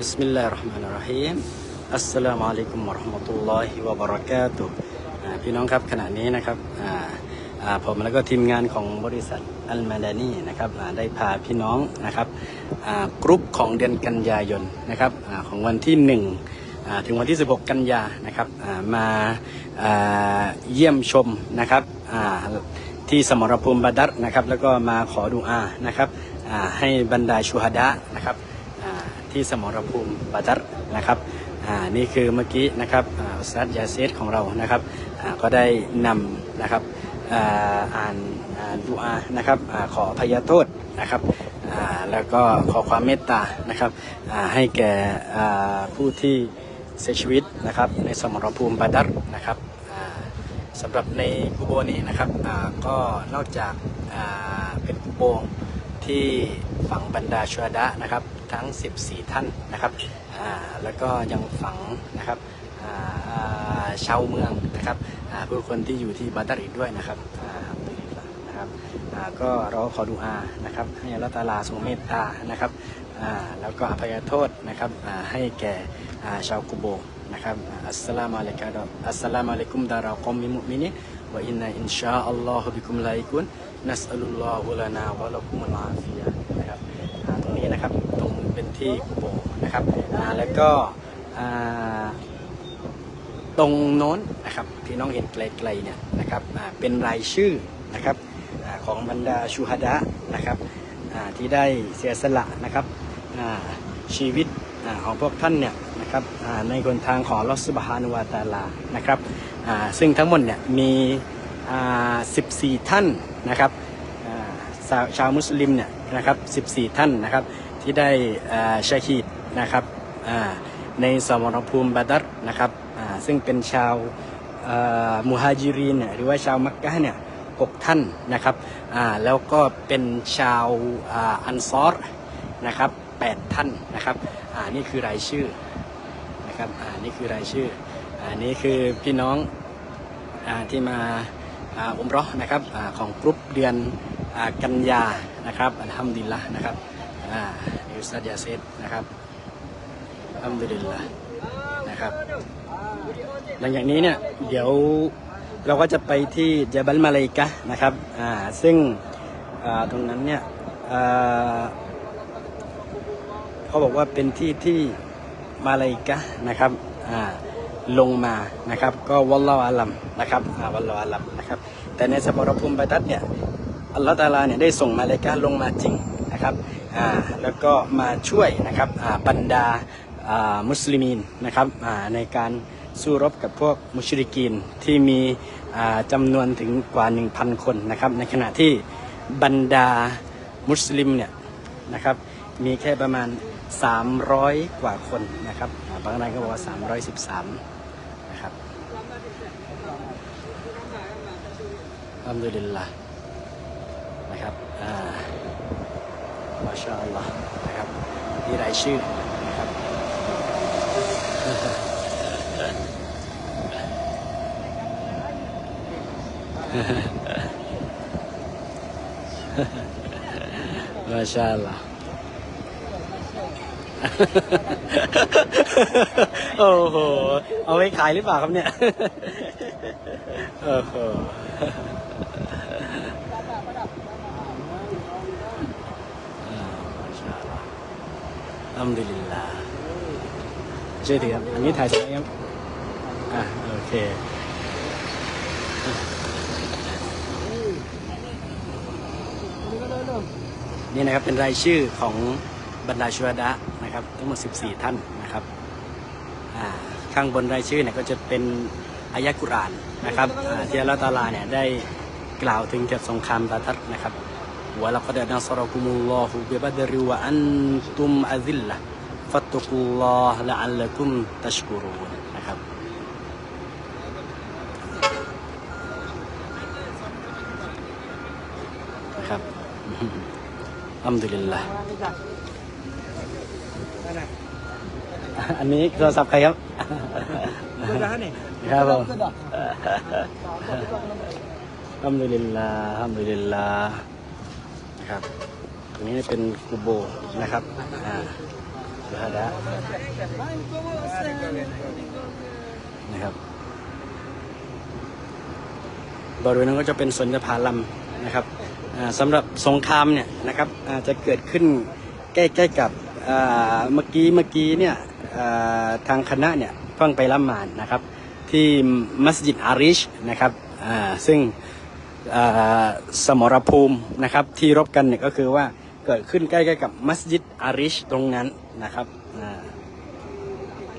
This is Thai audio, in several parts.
بسم الله الرحمن الرحيم อัสสลามุอะลัยกุมวะเราะห์มะตุลลอฮิวะบะเราะกาตุฮ์อ่าพี่น้องครับขณะนี้นะครับอ่าอ่าผมแล้วก็ทีมงานของบริษัทอัลมาดานีนะครับอ่าได้พาพี่น้องนะครับอ่ากรุ๊ปของเดือนกันยายนนะครับอ่าของวันที่1อ่าถึงวันที่ 16 กันยานะครับอ่ามาอ่าเยี่ยมชมนะครับอ่าที่สมรภูมิบาดัรนะครับ แล้วก็มาขอดุอานะครับอ่าให้บรรดาชูฮดะนะครับ อ่า ที่สมรภูมิบาดัรนะครับอ่านี่คือเมื่อกี้นะครับอุสตัดยาเซตของเรานะครับก็ได้นำนะครับอ่านอ่านดูอานะครับอขอพยาโทษนะครับแล้วก็ขอความเมตตานะครับให้แก่ผู้ที่เสียชีวิตนะครับในสมรภูมิบาดัรนะครับสำหรับในกุโบนี้นะครับก็นอกจากเป็นกุโบที่ฝังบรรดาชวดะนะครับ ทั้ง 14 ท่านนะครับอ่าแล้วก็ยังฝังนะครับอ่าชาวเมืองนะครับอ่าผู้คนที่อยู่ที่บาดาร์อีกด้วยนะครับอ่านะครับอ่าก็เราขอดูอานะครับให้อัลตาลาทรงเมตตานะครับอ่าแล้วก็อภัยโทษนะครับอ่าให้แก่อ่าชาวกุโบนะครับอัสสลามุอะลัยกุมอัสสลามุอะลัยกุมดารากอมมิมุมินินวะอินนาอินชาอัลลอฮุบิกุมลาอิกุนนัสอัลลอฮุลานาวะละกุมุลอาฟิยะนะครับอ่าตรงนี้นะครับ ที่กุโบนะครับแล้วก็ตรงโน้นนะครับที่น้องเห็นไกลๆเนี่ยนะครับเป็นรายชื่อนะครับอของบรรดาชูฮดะนะครับที่ได้เสียสละนะครับชีวิตอของพวกท่านเนี่ยนะครับในคนทางของลอสบฮานุวาตาลานะครับซึ่งทั้งหมดเนี่ยมี 14 ท่านนะครับชาวมุสลิมเนี่ยนะครับ 14 ท่านนะครับ ที่ได้ชาฮีดนะครับในสมรภูมิบาดัรนะครับซึ่งเป็นชาวมุฮัจิรินเนี่ยหรือว่าชาวมักกะเนี่ยหกท่านนะครับแล้วก็เป็นชาวอันซอร์นะครับ8ท่านนะครับนี่คือรายชื่อนะครับนี่คือรายชื่ออ่านี่คือพี่น้องอที่มาอุมเรอนะครับอของกรุ๊ปเดือนอกันยานะครับอัลฮัมดุลิลละนะครับ อ่าอิสตัดยาเซตนะครับอัลฮัมดุลิลละนะครับ หลังจากนี้เนี่ยเดี๋ยวเราก็จะไปที่เจบัลมาเลกะนะครับอ่าซึ่งอ่าตรงนั้นเนี่ยอ่าเขาบอกว่าเป็นที่ที่มาลิกะนะครับอ่าลงมานะครับ ก็วัลลอฮอาลัมนะครับอ่าวัลลอฮอาลัมนะครับ แต่ในสมรภูมิบาดัดเนี่ยอัลลอฮฺตาลาเนี่ยได้ส่งมาลิกะลงมาจริงนะครับ แล้วก็มาช่วยนะครับบรรดามุสลิมีนนะครับในการสู้รบกับพวกมุชริกีนที่มีจำนวนถึงกว่า 1,000 คนนะครับ ในขณะที่บรรดามุสลิมเนี่ยนะครับมีแค่ประมาณ 300 กว่าคนนะครับบางรายก็บอกว่า 313 นะครับอัลฮัมดุลิลละนะครับอ่า มาชาอัลลอฮ์นะครับนี่รายชื่อนะครับมาชาอัลลอฮ์โอ้โห เอาไว้ขายหรือเปล่าครับเนี่ย โอ้โหอ่ามาชา อัลลอฮ์อัลฮัมดุลิลลาห์ช่วยถือครับอันนี้ถ่ายเสร็จแล้วยังอะโอเคนี่นะครับเป็นรายชื่อของบรรดาชวดะนะครับ ทั้งหมด 14 ท่านนะครับข้างบนรายชื่อเนี่ยก็จะเป็นอายะกุรานนะครับที่อัลลอฮฺตาลาเนี่ยได้กล่าวถึงเกี่ยวกับสงครามบาตัดนะครับ วะลักดนัสรกุมุลลอฮุบิบัดริวะอันตุมอะซิลละฟัตตุกุลลอฮละอัลละกุมตัชกุรูนนะครับ นะครับอัลฮัมดุลิลละอันนี้โทรศัพท์ใครครับครับผมอัลฮัมดุลิลลาห์อัลฮัมดุลิลลาห์ นะครับตรงนี้เป็นกูโบนะครับอ่าชูฮาดะนะครับบริเวณนั้นก็จะเป็นสวนยผาลัมนะครับสำหรับสงครามเนี่ยนะครับจะเกิดขึ้นใกล้ๆกับเมื่อกี้เมื่อกี้เนี่ยทางคณะเนี่ยเพิ่งไปละหมาดนะครับที่มัสยิดอาริชนะครับซึ่ง สมรภูมินะครับที่รบกันเนี่ยก็คือว่าเกิดขึ้นใกล้ๆกับมัสยิดอาริชตรงนั้นนะครับ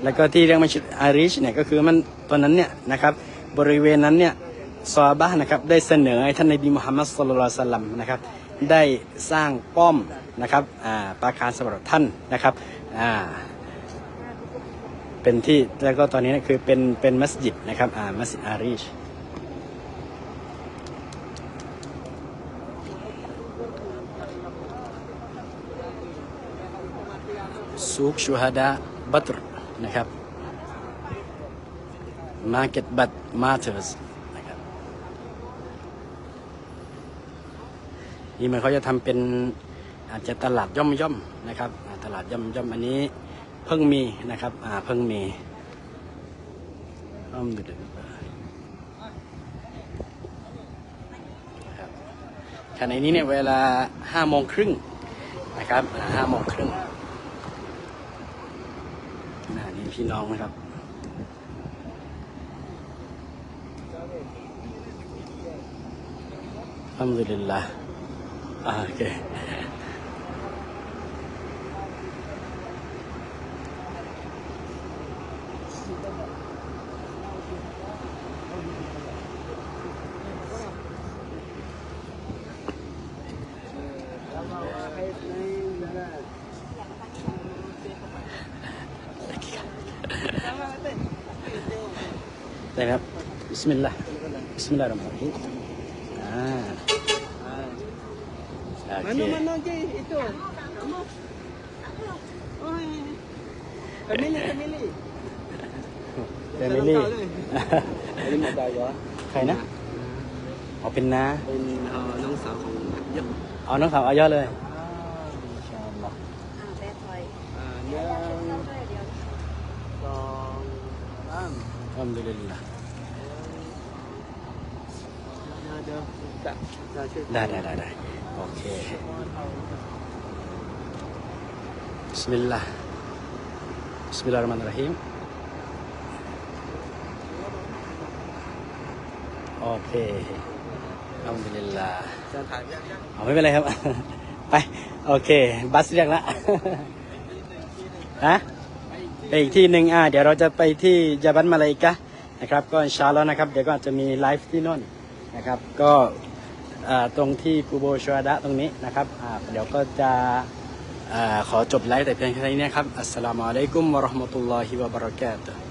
แล้วก็ที่เรียกมัสยิดอาริชเนี่ยก็คือมันตอนนั้นเนี่ยนะครับบริเวณนั้นเนี่ยซอฮาบะนะครับได้เสนอให้ท่านนบีมุฮัมมัดสุลลัลสลัมนะครับได้สร้างป้อมนะครับปราการสำหรับท่านนะครับเป็นที่แล้วก็ตอนนี้นคือเป็นเป็นมัสยิดนะครับมัสยิดอาริช ซูกชูฮาดะบัตรนะครับ Market But Matters นะครับนี่มันเขาจะทำเป็นอาจจะตลาดย่อมย่อมนะครับตลาดย่อมย่อมอันนี้เพิ่งมีนะครับอ่าเพิ่งมีอ้อมดูเลยครับขณะนี้เนี่ยเวลาห้าโมงครึ่งนะครับห้าโมงครึ่ง พี่น้องนะครับ อัลฮัมดุลิลลาห์อ่าโอเค ได้ไหมครับบิสมิลลาห์บิสมิลลาห์รเราะห์มานิรเราะฮีมอ่าโอเค Mana mana je itu? Oh, family family. เฟมิลี่ Ini ada ya. ใครนะ เอาเป็นน้าเป็นเอ่อน้องสาวของยักษ์เอาน้องสาวเอาเยอะเลย อัลฮัมดุลิลลาห์ เดี๋ยวเดี๋ยวจะจะช่วย ได้ได้ได้ได้โอเค บิสมิลลาห์บิสมิลลาห์รเราะห์มานิรเราะฮีมโอเคอัลฮัมดุลิลลาห์ จะถ่ายยังยัง เอาไม่เป็นไรครับ ไป โอเค บัสเรียกแล้ว ฮะ ไปอีกที่หนึ่งอ่าเดี๋ยวเราจะไปที่ยาบันมาเลยกะนะครับ ก็อินชาแล้วนะครับ เดี๋ยวก็จะมีไลฟ์ที่นู่นนะครับ ก็ตรงที่กูโบชวาดะตรงนี้นะครับเดี๋ยวก็จะอขอจบไลฟ์แต่เพียงแค่นี้นะครับอัสสลามุอะลัยกุมวะราะห์มะตุลลอฮิวะบะเราะกาตุฮ์